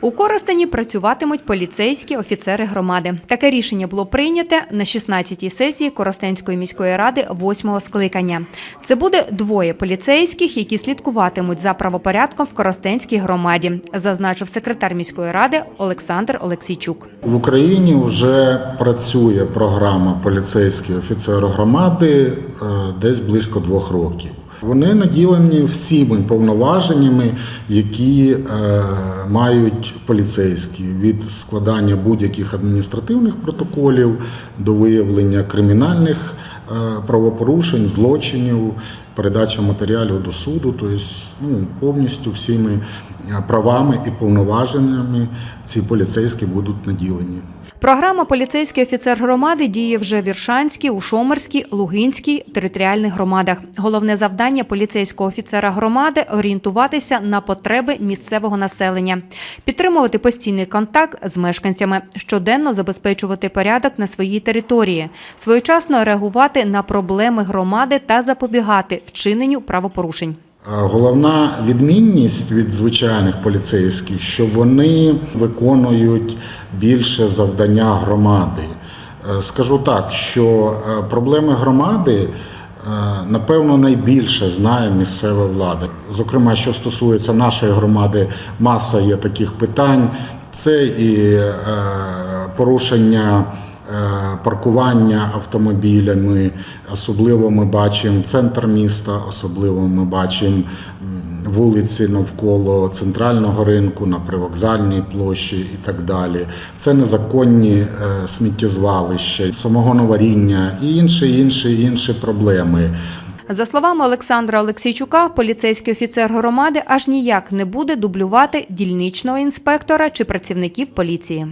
У Коростені працюватимуть поліцейські офіцери громади. Таке рішення було прийняте на 16-й сесії Коростенської міської ради 8-го скликання. Це буде двоє поліцейських, які слідкуватимуть за правопорядком в Коростенській громаді, зазначив секретар міської ради Олександр Олексійчук. В Україні вже працює програма поліцейські офіцери громади е, десь близько двох років. Вони наділені всіми повноваженнями, які е, мають поліцейські від складання будь-яких адміністративних протоколів до виявлення кримінальних е, правопорушень, злочинів, передача матеріалів до суду, тобто ну, повністю всіми е, правами і повноваженнями ці поліцейські будуть наділені. Програма Поліцейський офіцер громади діє вже в Віршанській, Ушомерській, Лугинській територіальних громадах. Головне завдання поліцейського офіцера громади орієнтуватися на потреби місцевого населення, підтримувати постійний контакт з мешканцями, щоденно забезпечувати порядок на своїй території, своєчасно реагувати на проблеми громади та запобігати вчиненню правопорушень. Головна відмінність від звичайних поліцейських, що вони виконують більше завдання громади. Е, Скажу так, що е, проблеми громади. е, Напевно, найбільше знає місцева влада. Зокрема, що стосується нашої громади, маса є таких питань. Це і порушення паркування автомобілями, особливо ми бачимо центр міста, особливо ми бачимо вулиці навколо центрального ринку, на привокзальній площі і так далі. Це незаконні е, сміттєзвалища, самогоноваріння і інші, інші, інші проблеми. За словами Олександра Олексійчука, поліцейський офіцер громади аж ніяк не буде дублювати дільничного інспектора чи працівників поліції.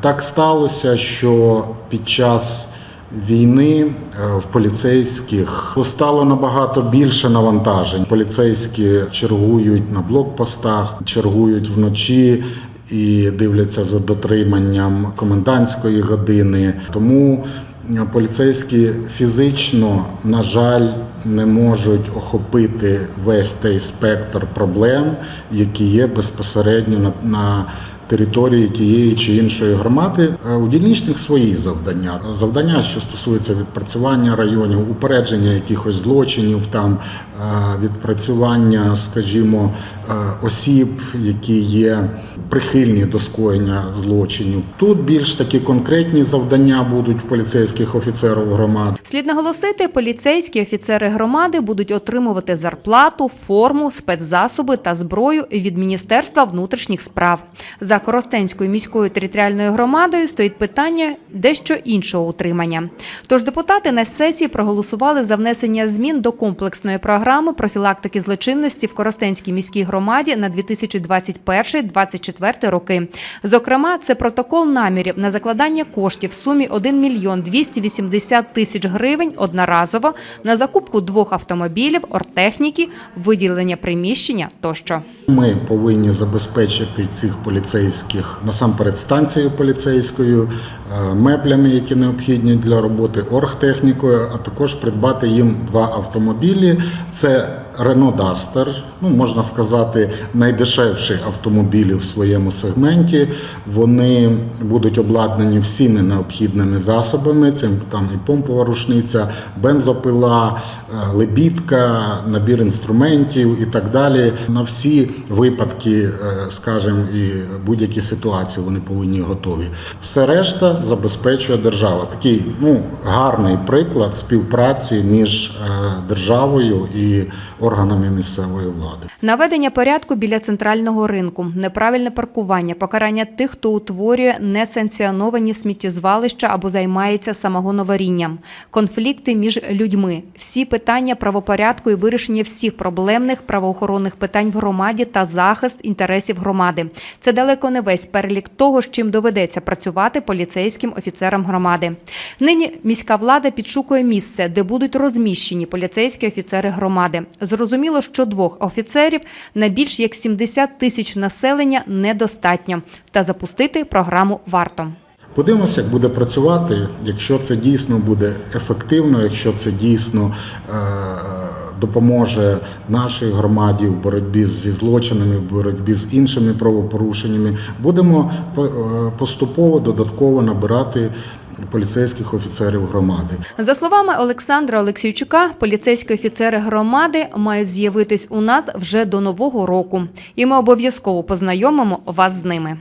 Так сталося, що під час війни е, в поліцейських стало набагато більше навантажень. Поліцейські чергують на блокпостах, чергують вночі. І дивляться за дотриманням комендантської години. Тому поліцейські фізично, на жаль, не можуть охопити весь той спектр проблем, які є безпосередньо на, на території тієї чи іншої громади. Е, У дільничних свої завдання. Завдання, що стосується відпрацювання районів, упередження якихось злочинів, там е, відпрацювання, скажімо, е, осіб, які є прихильні до скоєння злочинів. Тут більш такі конкретні завдання будуть в поліцейських офіцерів громад. Слід наголосити, поліцейські офіцери громади будуть отримувати зарплату, форму, спецзасоби та зброю від Міністерства внутрішніх справ. За Коростенською міською територіальною громадою стоїть питання дещо іншого утримання. Тож депутати на сесії проголосували за внесення змін до комплексної програми профілактики злочинності в Коростенській міській громаді на 2021-2024 роки. Зокрема, це протокол намірів на закладання коштів в сумі 1 мільйон 280 тисяч гривень одноразово на закупку двох автомобілів, оргтехніки, виділення приміщення тощо. Ми повинні забезпечити цих поліцейських насамперед станцією поліцейською, е, меблями, які необхідні для роботи, оргтехнікою, а також придбати їм два автомобілі. Це Renault Duster, ну можна сказати, найдешевші автомобілі в своєму сегменті. Вони будуть обладнані всіми необхідними засобами. Це там і помпова рушниця, бензопила, е, лебідка, набір інструментів і так далі. На всі випадки, е, скажімо, і будь-які ситуації вони повинні готові. Все решта забезпечує держава. Такий ну гарний приклад співпраці між е, державою і органами місцевої влади. Наведення порядку біля центрального ринку, неправильне паркування, покарання тих, хто утворює несанкціоновані сміттєзвалища або займається самогоноварінням, конфлікти між людьми, всі питання правопорядку і вирішення всіх проблемних правоохоронних питань в громаді та захист інтересів громади. Це далеко не весь перелік того, з чим доведеться працювати поліцейським офіцерам громади. Нині міська влада підшукує місце, де будуть розміщені поліцейські офіцери громади. Зрозуміло, що двох офіцерів на більш як 70 тисяч населення недостатньо, та запустити програму варто. Подивимося, як буде працювати, якщо це дійсно буде ефективно, якщо це дійсно е, допоможе нашій громаді в боротьбі зі злочинами, в боротьбі з іншими правопорушеннями. Будемо е, поступово додатково набирати поліцейських офіцерів громади. За словами Олександра Олексійчука, поліцейські офіцери громади мають з'явитись у нас вже до нового року, і ми обов'язково познайомимо вас з ними.